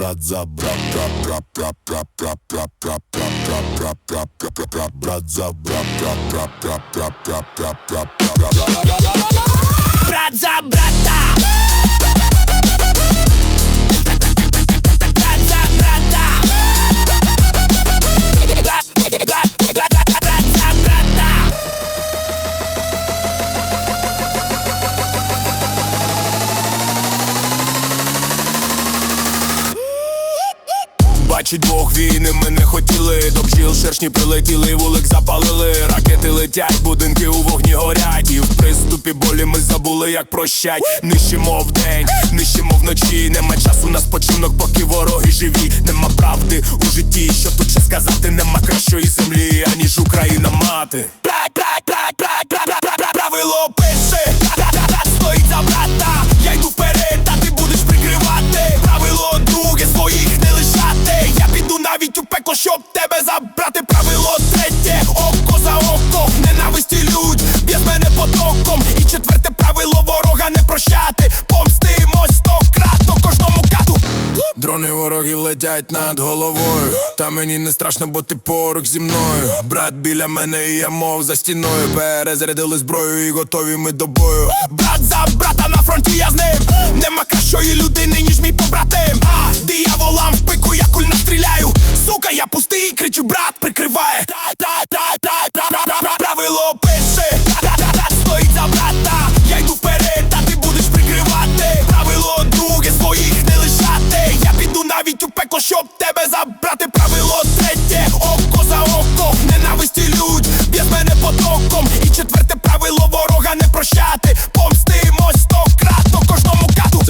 брат за брат, брат, брат, брат, брат, брат, брат, брат, брат, брат, брат, брат, брат, брат, брат, брат за брат, брат, брат, брат, брат, брат, брат, брат, брат, брат. Брат за брата Брат Бачить Бог війни, ми не хотіли. До бджіл шершні прилетіли, вулик запалили. Ракети летять, будинки у вогні горять. І в приступі болі ми забули, як прощать. Нищимо вдень, нищимо вночі. Нема часу на спочинок, поки вороги живі. Нема правди у житті, що тут ще сказати. Нема кращої землі, аніж Україна мати навіть щоб тебе забрати Правило третє, око за око Ненависті людь, б'є з мене потоком І четверте правило ворога не прощати Помстимось стократно кожному кату Дрони ворогів летять над головою. Та мені не страшно, бо ти поруч зі мною. Брат біля мене, і я мов за стіною. Перезарядили зброю і готові ми до бою. Брат за брата на прикриває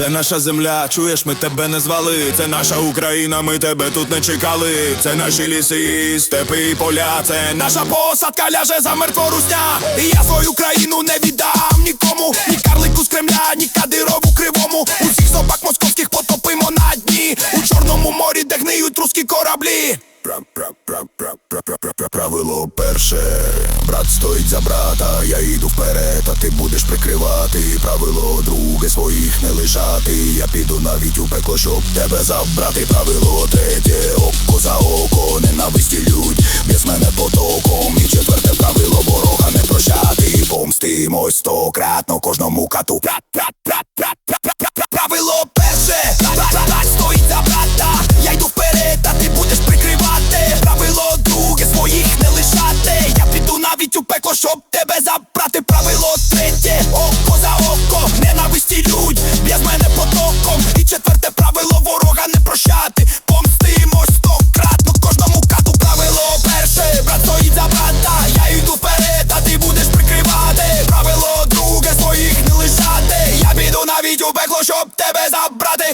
Це наша земля, чуєш, ми тебе не звали. Це наша Україна, ми тебе тут не чекали. Це наші ліси, степи і поля. Це наша посадка ляже за мертво русня І я свою країну не віддам нікому Ні карлику з Кремля, ні кадирову кривому Усіх собак Перше, брат стоїть за брата, я йду вперед, а ти будеш прикривати. Правило друге, своїх не лишати. Я піду навіть у пекло, щоб тебе забрати. Правило третє, око за око, ненависті людь, без мене потоком. І четверте правило ворога не прощати. Помстимось стократно кожному кату. Брат, брат, брат, брат, щоб тебе забрати Правило третє, око за око Ненависті людь, б'є з мене потоком. І четверте правило ворога не прощати. Помстимось стократно кожному кату Правило перше, брат стоїть за брата. Я йду вперед, а ти будеш прикривати. Правило друге, своїх не лишати. Я піду навіть у пекло, щоб тебе забрати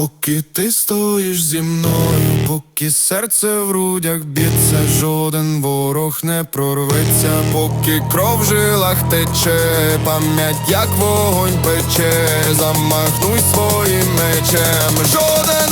поки ти стоїш зі мною, поки серце в грудях б'ється, жоден ворог не прорветься, поки кров в жилах тече, пам'ять як вогонь пече, замахнуй своїм мечем, жоден